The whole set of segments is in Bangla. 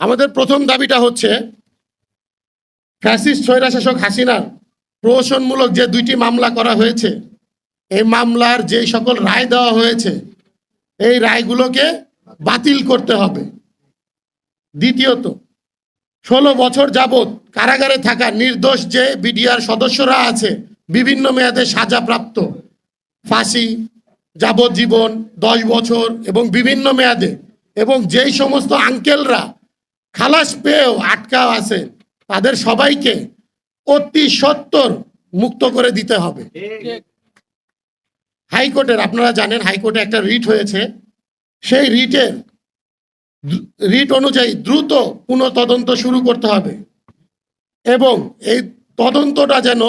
আমাদের প্রথম দাবিটা হচ্ছে ফ্যাসিস্ট স্বৈরাশাসক হাসিনার প্রহসনমূলক যে দুইটি মামলা করা হয়েছে, এই মামলার যে সকল রায় দেওয়া হয়েছে, এই রায়গুলোকে বাতিল করতে হবে। দ্বিতীয়ত, ষোলো বছর যাবৎ কারাগারে থাকা নির্দোষ যে বিডিআর সদস্যরা আছে, বিভিন্ন মেয়াদে সাজাপ্রাপ্ত, ফাঁসি, যাবজ্জীবন, দশ বছর এবং বিভিন্ন মেয়াদে, এবং যেই সমস্ত আঙ্কেলরা খালাস পেয়েও আটকা আছে তাদের সবাইকে অতি সত্তর মুক্ত করে দিতে হবে। হাইকোর্টের আপনারা জানেন হাইকোর্টে একটা রিট হয়েছে। সেই রিটের রিট অনুযায়ী দ্রুত পুনঃ তদন্ত শুরু করতে হবে এবং এই তদন্তটা যেন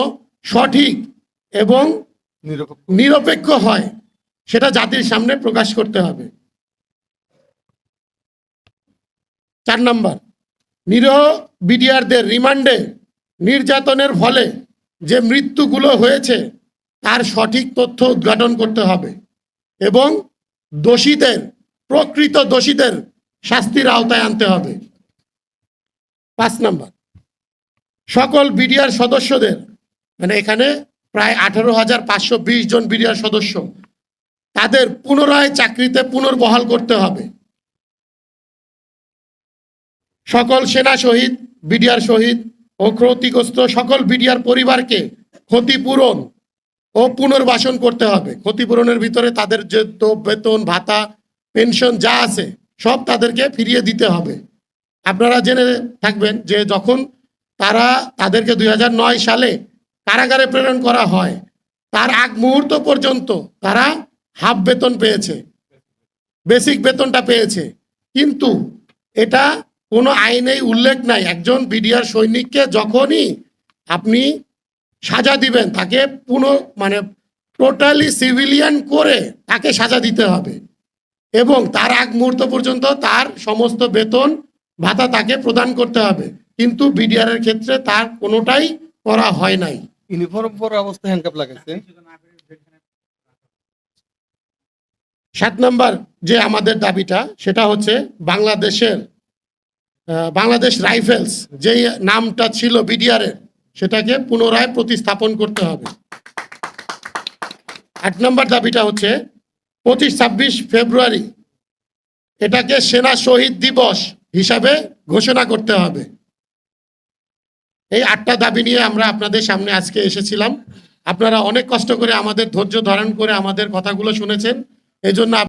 সঠিক এবং নিরপেক্ষ হয় সেটা জাতির সামনে প্রকাশ করতে হবে। চার নাম্বার। নিরহ বিডিআরদের রিমান্ডে নির্যাতনের ফলে যে মৃত্যুগুলো হয়েছে, তার সঠিক তথ্য উদ্ঘাটন করতে হবে এবং দোষীদের, প্রকৃত দোষীদের শাস্তির আওতায় আনতে হবে। পাঁচ নাম্বার, সকল বিডিআর সদস্যদের মানে এখানে প্রায় আঠারো হাজার পাঁচশো বিশ জন বিডিআর সদস্য, তাদের পুনরায় চাকরিতে পুনর্বহাল করতে হবে। সকল সেনা শহীদ, বিডিআর শহীদ ও ক্ষতিগ্রস্ত সকল বিডিআর পরিবারকে ক্ষতিপূরণ ও পুনর্বাসন করতে হবে। ক্ষতিপূরণের ভিতরে তাদের যে বেতন, ভাতা, পেনশন যা আছে, সব তাদেরকে ফিরিয়ে দিতে হবে। আপনারা জেনে থাকবেন যে যখন তারা তাদেরকে দুই হাজার নয় সালে কারাগারে প্রেরণ করা হয়, তার আগ মুহূর্ত পর্যন্ত তারা হাফ বেতন পেয়েছে, বেসিক বেতনটা পেয়েছে। কিন্তু এটা কোনো আইনেই উল্লেখ নাই। একজন বিডিআর সৈনিককে যখনই আপনি সাজা দিবেন তাকে পুনঃ মানে টোটালি সিভিলিয়ান করে তাকে সাজা দিতে হবে। এবং তার আগ মুহূর্ত পর্যন্ত তার সমস্ত বেতন ভাতা তাকে প্রদান করতে হবে। কিন্তু বিডিআর এর ক্ষেত্রে তার কোনোটাই করা হয় নাই। ইউনিফর্ম পরা অবস্থায় হ্যান্ডকাপ লাগাইছে সাত নাম্বার যে আমাদের দাবিটা সেটা হচ্ছে বাংলাদেশের বাংলাদেশ রাইফেলস যেই নামটা ছিল বিডিআর এর, সেটাকে পুনরায় প্রতিস্থাপন করতে হবে। আট নম্বর দাবিটা হচ্ছে, পঁচিশ ছাব্বিশ ফেব্রুয়ারি এটাকে সেনা শহীদ দিবস হিসাবে ঘোষণা করতে হবে। এই আটটা দাবি নিয়ে আমরা আপনাদের সামনে আজকে এসেছিলাম। আপনারা অনেক কষ্ট করে আমাদের ধৈর্য ধারণ করে আমাদের কথাগুলো শুনেছেন। এই জন্য